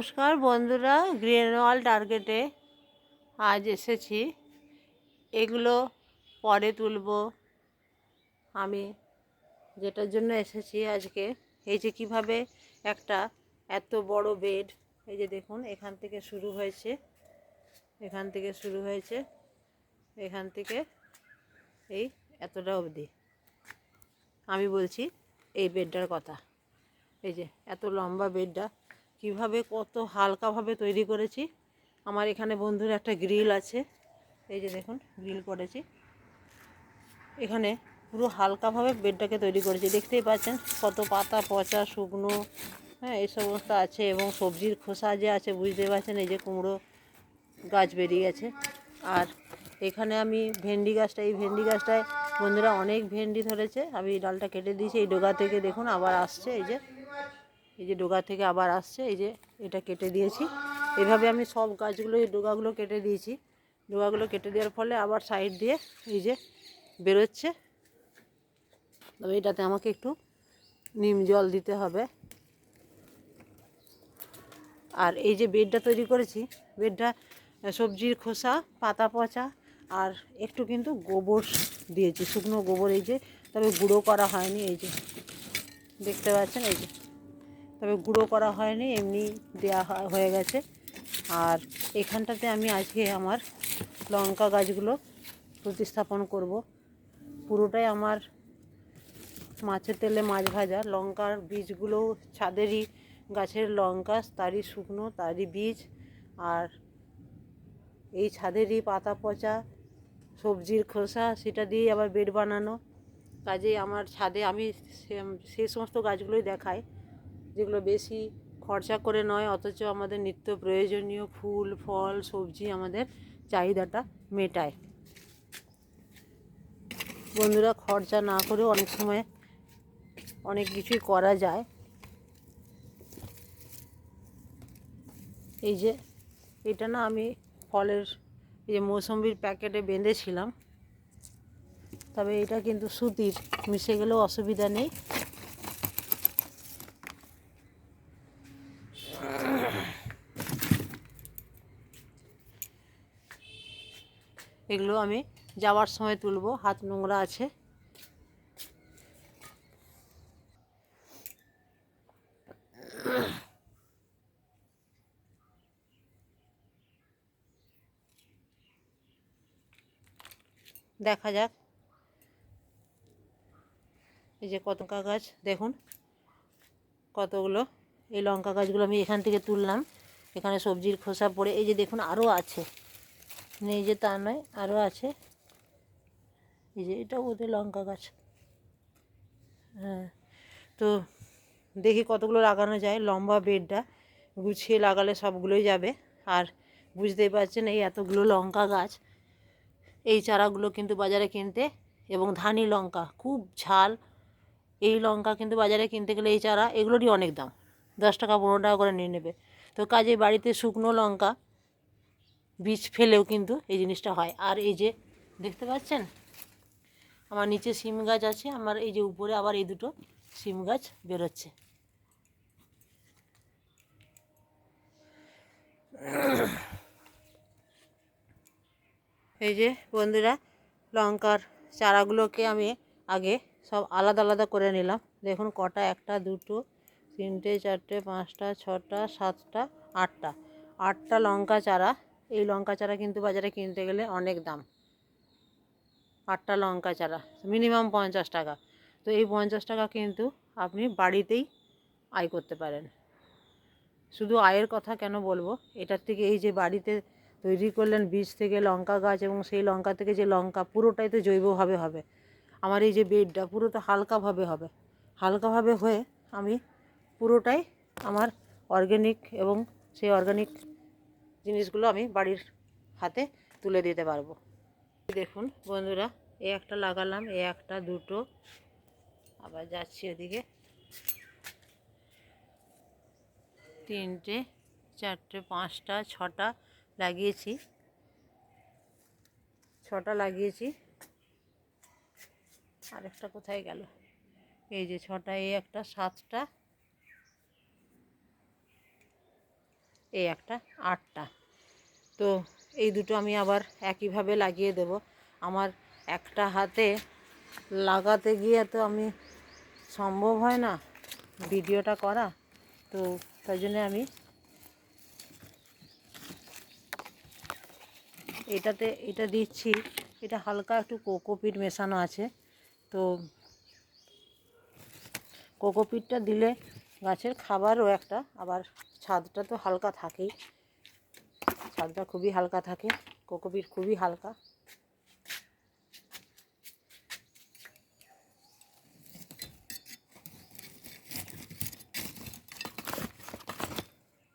নমস্কার বন্ধুরা গ্রিনওয়াল টার্গেটে আজ এসেছি। এগুলো পরে তুলব। আমি যেটার জন্য এসেছি আজকে, এই যে কীভাবে একটা এত বড় বেড এই যে দেখুন, এখান থেকে শুরু হয়েছে। এখান থেকে শুরু হয়েছে। এখান থেকে এই এতটা অবধি। আমি বলছি, এই বেডটার কথা। এই যে এত লম্বা বেডটা কীভাবে কত হালকাভাবে তৈরি করেছি। আমার এখানে বন্ধুর একটা গ্রিল আছে। এই যে দেখুন, গ্রিল করেছি। এখানে পুরো হালকাভাবে বেডটাকে তৈরি করেছি। দেখতেই পাচ্ছেন কত পাতা, পচা, শুকনো হ্যাঁ এই সমস্ত আছে এবং সবজির খোসা যে আছে, বুঝতে পারছেন, এই যে কুমড়ো গাছ বেরিয়ে গেছে। আর এখানে আমি ভেন্ডি গাছটা, এই ভেন্ডি গাছটায় বন্ধুরা অনেক ভেন্ডি ধরেছে। আমি ডালটা কেটে দিয়েছি, এই ডোগা থেকে দেখুন আবার আসছে, এই যে এই যে ডোগা থেকে আবার আসছে, এই যে এটা কেটে দিয়েছি। এভাবে আমি সব গাছগুলো, এই ডোগাগুলো কেটে দিয়েছি। ডোগাগুলো কেটে দেওয়ার ফলে আবার সাইড দিয়ে এই যে বেরোচ্ছে। তবে এটাতে আমাকে একটু নিম জল দিতে হবে। আর এই যে বেডটা তৈরি করেছি, বেডটা সবজির খোসা, পাতা পচা আর একটু কিন্তু গোবর দিয়েছি। শুকনো গোবর এই যে, তবে গুঁড়ো করা হয়নি, এই যে। দেখতে পাচ্ছেন, এই যে। তবে গুঁড়ো করা হয়নি, এমনি দেওয়া হয়ে গেছে। আর এখানটাতে আমি আজকে আমার লঙ্কা গাছগুলো প্রতিস্থাপন করব। পুরোটাই আমার মাছের তেলে মাছ ভাজা। লঙ্কার বীজগুলো ছাদেরই গাছের লঙ্কা, তারই শুকনো, তারই বীজ, আর এই ছাদেরই পাতা পচা, সবজির খোসা, সেটা দিয়েই আবার বেড বানানো। কাজেই আমার ছাদে আমি সেই সমস্ত গাছগুলোই দেখাই। যেগুলো বেশি খরচা করে নয়, অথচ আমাদের নিত্য প্রয়োজনীয় ফুল, ফল, সবজি আমাদের চাহিদাটা মেটায়। বন্ধুরা, খরচা না করেও অনেক সময় অনেক কিছুই করা যায়। এই যে, এটা না আমি ফলের, এই যে মৌসম্বির প্যাকেটে বেঁধেছিলাম। তবে এটা কিন্তু সুতির, মিশে গেলেও অসুবিধা নেই। এগুলো আমি যাওয়ার সময় তুলবো, হাত নোংরা আছে। দেখা যাক। এই যে কত গাছ, দেখুন। কতগুলো? এই লঙ্কা গাছগুলো আমি এখান থেকে তুললাম। এখানে সবজির খোসা পড়ে, এই যে দেখুন আরও আছে। নেই যে তা নয় আরও আছে। এই যে এটা ওদের লঙ্কা গাছ। হ্যাঁ তো দেখি কতগুলো লাগানো যায়। লম্বা বেডটা গুছিয়ে লাগালে সবগুলোই যাবে। আর বুঝতেই পারছেন এই এতগুলো লঙ্কা গাছ। এই চারাগুলো কিন্তু বাজারে কিনতে এবং ধানি লঙ্কা, খুব ঝাল। এই লঙ্কা কিন্তু বাজারে কিনতে গেলে এই চারা এগুলোরই অনেক দাম। দশ টাকা, পনেরো টাকা করে নিয়ে নেবে। তো কাজে বাড়িতে শুকনো লঙ্কা বীজ ফেলেও কিন্তু এই জিনিসটা হয়। আর এই যে, দেখতে পাচ্ছেন? আমার নিচে সিম গাছ আছে, আমার এই যে উপরে আবার এই দুটো সিম গাছ বেরোচ্ছে। এই যে বন্ধুরা, লঙ্কার চারাগুলোকে আমি আগে সব আলাদা আলাদা করে নিলাম। দেখুন, কটা, একটা, দুটো, তিনটে, চারটে, পাঁচটা, ছটা, সাতটা, আটটা। আটটা লঙ্কা চারা এই লঙ্কা চারা কিন্তু বাজারে কিনতে গেলে অনেক দাম। আটটা লঙ্কা চারা, মিনিমাম পঞ্চাশ টাকা। তো এই পঞ্চাশ টাকা কিন্তু আপনি বাড়িতেই আয় করতে পারেন। শুধু আয়ের কথা কেন বলব? এটার থেকে এই যে বাড়িতে তৈরি করলেন বীজ থেকে লঙ্কা গাছ এবং সেই লঙ্কা থেকে যে লঙ্কা, পুরোটাই তো জৈবভাবে হবে। আমার এই যে বেডটা পুরো তো হালকাভাবে হবে। হালকাভাবে হয়ে আমি পুরোটাই আমার অর্গ্যানিক এবং সেই অর্গ্যানিক জিনিসগুলো আমি বাড়ির হাতে তুলে দিতে পারব। দেখুন বন্ধুরা, এ একটা লাগালাম, এ একটা, দুটো। আবার যাচ্ছি ওদিকে তিনটে, চারটে, পাঁচটা, ছটা লাগিয়েছি। ছটা লাগিয়েছি। আরেকটা কোথায় গেল? এই যে ছটা এই একটা, সাতটা। এই একটা আটটা। তো এই দুটো আমি আবার একইভাবে লাগিয়ে দেব। আমার একটা হাতে লাগাতে গিয়ে তো আমি সম্ভব হয় না ভিডিওটা করা। তো তাই জন্য আমি এটাতে, এটা দিচ্ছি। এটা হালকা একটু কোকোপিট মেশানো আছে। তো কোকোপিটটা দিলে গাছের খাবারও একটা আবার ছাদটা তো হালকা থাকেই। ছাদটা খুবই হালকা থাকে, কোকোপিট খুবই হালকা।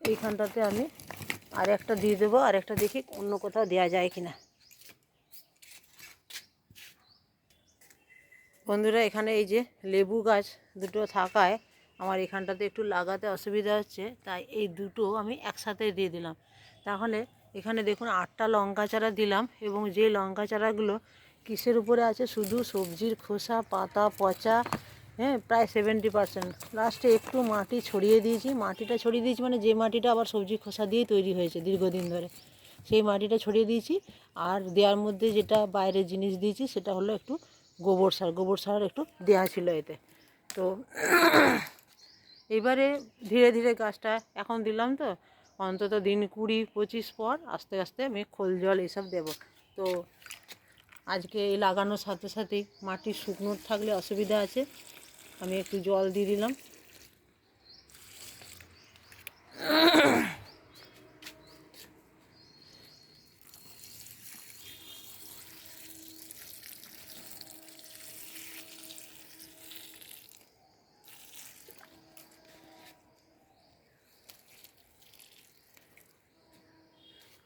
এইখানটাতে আমি আর একটা দিয়ে দেবো আর একটা দেখি অন্য কোথাও দেওয়া যায় কি না বন্ধুরা, এখানে এই যে লেবু গাছ দুটো থাকায় আমার এখানটাতে একটু লাগাতে অসুবিধা হচ্ছে, তাই এই দুটো আমি একসাথে দিয়ে দিলাম। তাহলে এখানে দেখুন আটটা লঙ্কা চারা দিলাম এবং যে লঙ্কা চারাগুলো কিসের উপরে আছে, শুধু সবজির খোসা, পাতা, পচা হ্যাঁ প্রায় সেভেন্টি পার্সেন্ট লাস্টে একটু মাটি ছড়িয়ে দিয়েছি। মাটিটা ছড়িয়ে দিয়েছি মানে যে মাটিটা আবার সবজি খোসা দিয়েই তৈরি হয়েছে দীর্ঘদিন ধরে, সেই মাটিটা ছড়িয়ে দিয়েছি। আর দেওয়ার মধ্যে যেটা বাইরের জিনিস দিয়েছি সেটা হলো একটু গোবর সার। গোবর সার একটু দেওয়া ছিল এতে। তো এবারে ধীরে ধীরে গাছটা এখন দিলাম তো, অন্তত দিন কুড়ি পঁচিশ পর আস্তে আস্তে আমি খোল জল এসব দেব। তো আজকে এই লাগানোর সাথে সাথেই মাটি শুকনো থাকলে অসুবিধা আছে, আমি একটু জল দিয়ে দিলাম।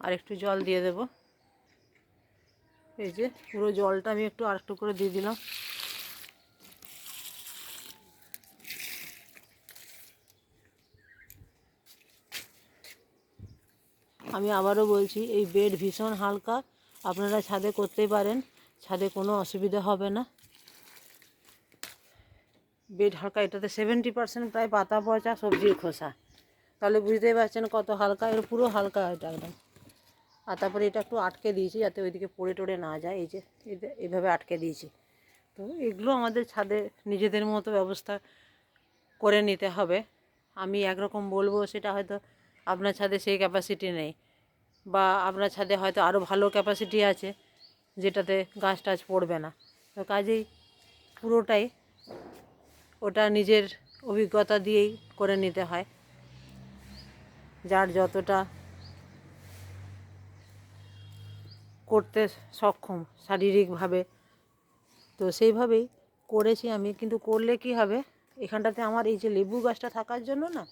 আর একটু জল দিয়ে দেব। এই যে পুরো জলটা আমি একটু আর একটু করে দিয়ে দিলাম। আমি আবারও বলছি, এই বেড ভীষণ হালকা। আপনারা ছাদে করতেই পারেন, ছাদে কোনো অসুবিধা হবে না। বেড হালকা, এটাতে সেভেন্টি পার্সেন্ট প্রায় পাতা, পচা, সবজির খোসা। তাহলে বুঝতেই পারছেন কত হালকা, এর পুরো হালকা এটা একদম। আর তারপরে এটা একটু আটকে দিয়েছি যাতে ওইদিকে পড়ে টড়ে না যায়। এই যে এইভাবে আটকে দিয়েছি। তো এগুলো আমাদের ছাদে নিজেদের মতো ব্যবস্থা করে নিতে হবে। আমি একরকম বলব, সেটা হয়তো আপনার ছাদে সেই ক্যাপাসিটি নেই। বা আপনার ছাদে হয়তো আরও ভালো ক্যাপাসিটি আছে, যেটাতে গাছ টাছ পড়বে না। তো কাজেই পুরোটাই ওটা নিজের অভিজ্ঞতা দিয়েই করে নিতে হয়। যার যতটা করতে সক্ষম শারীরিকভাবে। তো সেইভাবেই করেছি আমি। কিন্তু করলে কি হবে? এখানটাতে আমার এই যে লেবু গাছটা থাকার জন্য না,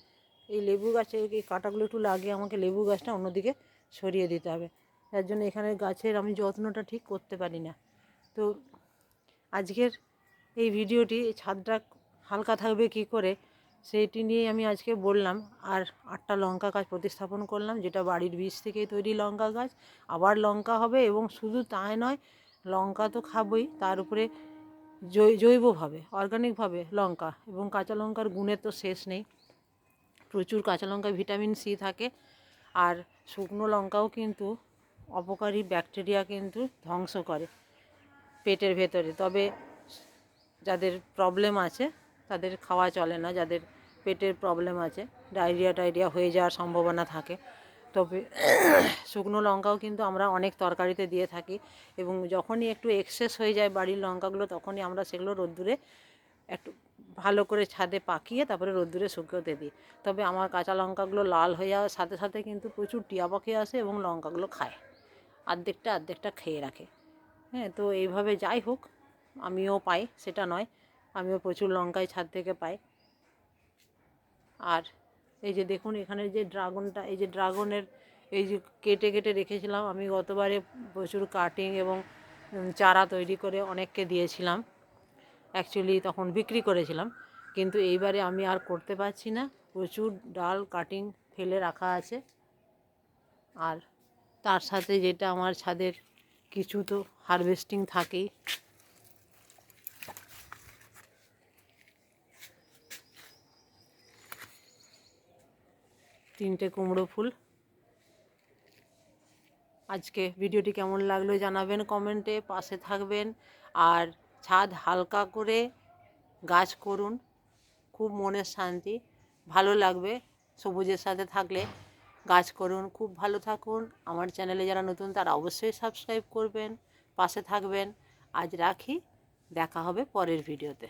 এই লেবু গাছের এই কাঁটাগুলো একটু লাগিয়ে আমাকে লেবু গাছটা অন্যদিকে সরিয়ে দিতে হবে। যার জন্য এখানে গাছের আমি যত্নটা ঠিক করতে পারি না। তো আজকের এই ভিডিওটি ছাদটা হালকা থাকবে কি করে? সেইটি নিয়ে আমি আজকে বললাম, আর আটটা লঙ্কা গাছ প্রতিস্থাপন করলাম, যেটা বাড়ির বীজ থেকেই তৈরি লঙ্কা গাছ। আবার লঙ্কা হবে এবং শুধু তাই নয়, লঙ্কা তো খাবই, তার উপরে জৈবভাবে অর্গানিকভাবে লঙ্কা এবং কাঁচা লঙ্কার গুণের তো শেষ নেই। প্রচুর কাঁচা লঙ্কায় ভিটামিন সি থাকে, আর শুকনো লঙ্কাও কিন্তু অপকারী ব্যাকটেরিয়া কিন্তু ধ্বংস করে পেটের ভেতরে। তবে যাদের প্রবলেম আছে, তাদের খাওয়া চলে না, যাদের পেটের প্রবলেম আছে ডায়রিয়া টাইরিয়া হয়ে যাওয়ার সম্ভাবনা থাকে। তবে শুকনো লঙ্কাও কিন্তু আমরা অনেক তরকারিতে দিয়ে থাকি এবং যখনই একটু এক্সেস হয়ে যায় বাড়ির লঙ্কাগুলো, তখনই আমরা সেগুলো রোদ্দুরে একটু ভালো করে ছাদে পাকিয়ে তারপরে রোদ্দুরে শুকোতে দিই। তবে আমার কাঁচা লঙ্কাগুলো লাল হয়ে যাওয়ার সাথে সাথে কিন্তু প্রচুর টিয়া পাখি আসে এবং লঙ্কাগুলো খায়। আর্ধেকটা আর্ধেকটা খেয়ে রাখে। হ্যাঁ তো এইভাবে যাই হোক, আমিও পাই, সেটা নয়। আমিও প্রচুর লঙ্কাই ছাদ থেকে পাই। আর এই যে দেখুন, এখানে যে ড্রাগনটা, এই যে ড্রাগনের এই যে কেটে কেটে রেখেছিলাম, আমি গতবারে প্রচুর কাটিং এবং চারা তৈরি করে অনেককে দিয়েছিলাম। অ্যাকচুয়ালি তখন বিক্রি করেছিলাম, কিন্তু এইবারে আমি আর করতে পারছি না। প্রচুর ডাল কাটিং ফেলে রাখা আছে। আর তার সাথে যেটা আমার ছাদের কিছু তো হারভেস্টিং থাকেই। তিনটে কুমড়ো ফুল। আজকে ভিডিওটি কেমন লাগল জানাবেন কমেন্টে, পাশে থাকবেন। আর ছাদ হালকা করে গাছ করুন, খুব মনের শান্তি, ভালো লাগবে সবুজের সাথে থাকলে গাছ করুন। খুব ভালো থাকুন। আমার চ্যানেলে যারা নতুন তারা অবশ্যই সাবস্ক্রাইব করবেন, পাশে থাকবেন। আজ রাখি, দেখা হবে পরের ভিডিওতে।